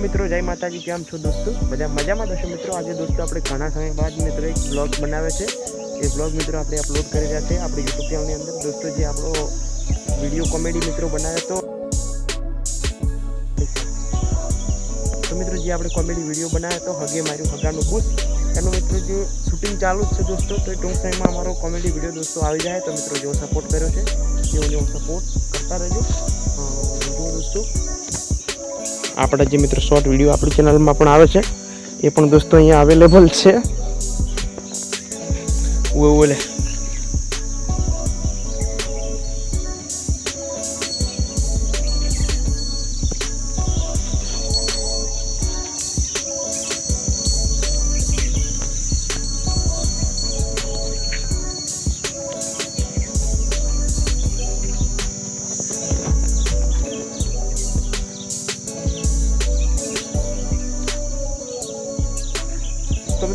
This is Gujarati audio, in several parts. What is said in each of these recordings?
મિત્રો, જય માતાજી. કેમ છો દોસ્તો? બધા મજામાં દોસ્તો મિત્રો? આજે દોસ્તો આપણે ઘણા સમય બાદ મિત્રો એક બ્લોગ બનાવે છે. એ બ્લોગ મિત્રો આપણે અપલોડ કરી રહ્યા છે આપણી યુટ્યુબ ચેનલની અંદર. દોસ્તો, જે આપણો વીડિયો કોમેડી મિત્રો બનાવ્યો તો તો મિત્રો, જે આપણે કોમેડી વીડિયો બનાવ્યો હતો હગે માર્યું, હગાનું બુસ એનું મિત્રો જે શૂટિંગ ચાલુ જ છે દોસ્તો, તો ટૂંક સમયમાં અમારો કોમેડી વીડિયો દોસ્તો આવી જાય. તો મિત્રો, જેવો સપોર્ટ કર્યો છે તેઓને સપોર્ટ કરતા રહેજો. દોસ્તો આપણા જે મિત્રો શોર્ટ વીડિયો આપણી ચેનલમાં પણ આવે છે, એ પણ દોસ્તો અહીંયા અવેલેબલ છે. ઓલે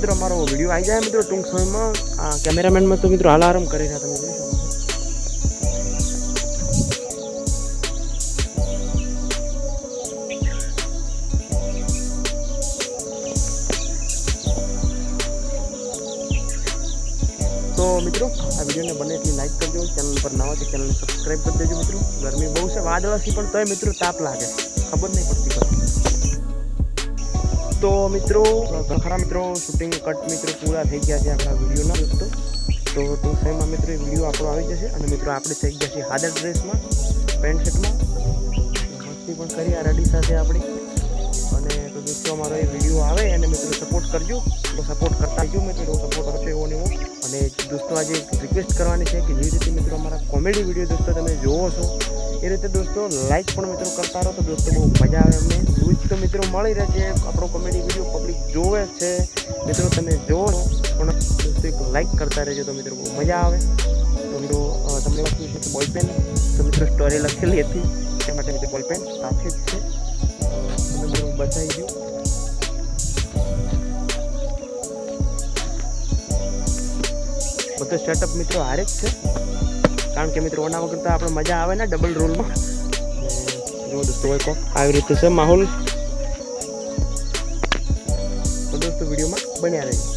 મિત્રો, અમારો વીડિયો આવી જાય મિત્રો ટૂંક સમયમાં આ કેમેરામેનમાં તો મિત્રો હાલ આરામ કરી રહ્યા તમે જોઈ શકો છો. તો મિત્રો, આ વિડીયોને બને એટલી લાઈક કરજો, ચેનલ પર નવા છે ચેનલને સબસ્ક્રાઈબ કરી દેજો મિત્રો ગરમી બહુ છે વાદળાથી પણ તોય મિત્રો તાપ લાગે ખબર નહીં પડતી કશું. તો મિત્રો, ખરા મિત્રો શૂટિંગ કટ મિત્રો પૂરા થઈ ગયા છે આપણા વિડીયોના. દોસ્તો, તો ટૂંક સમયમાં મિત્રો એ વીડિયો આપણો આવી જશે અને મિત્રો આપણે થઈ ગયા છીએ હાદર ડ્રેસમાં, પેન્ટ શર્ટમાં. મસ્તી પણ કરી આ રેડી સાથે આપણી. અને તો દોસ્તો, અમારો એ વીડિયો આવે અને મિત્રો સપોર્ટ કરજો. તો સપોર્ટ કરતા જો મિત્રો સપોર્ટ કરશો એવો ને અને દોસ્તો, આજે રિક્વેસ્ટ કરવાની છે કે જે રીતે મિત્રો અમારા કોમેડી વીડિયો દોસ્તો તમે જોવો છો એ રીતે દોસ્તો લાઈક પણ મિત્રો કરતા રહો તો દોસ્તો બહુ મજા આવે અમને. રોજ તો મિત્રો મળી રહે છે આપણો કોમેડી વીડિયો પબ્લિક જોવે છે. મિત્રો તમે જોવો પણ દોસ્તો એક લાઈક કરતા રહેજો તો મિત્રો બહુ મજા આવે. તો મિત્રો તમને લખ્યું છે કે બોલપેન તો મિત્રો સ્ટોરી લખેલી હતી. તે માટે મિત્રો બોલપેન સાથે જ છે. અ, બધું બતાવી દઉં બધો સેટઅપ મિત્રો હારે જ છે. કારણ કે મિત્રો ઓના વગર તો આપણે મજા આવે ને ડબલ રોલમાં જો દોસ્તો હોય કોક આવી રીતે છે માહોલ. તો દોસ્તો વિડીયોમાં બન્યા રહે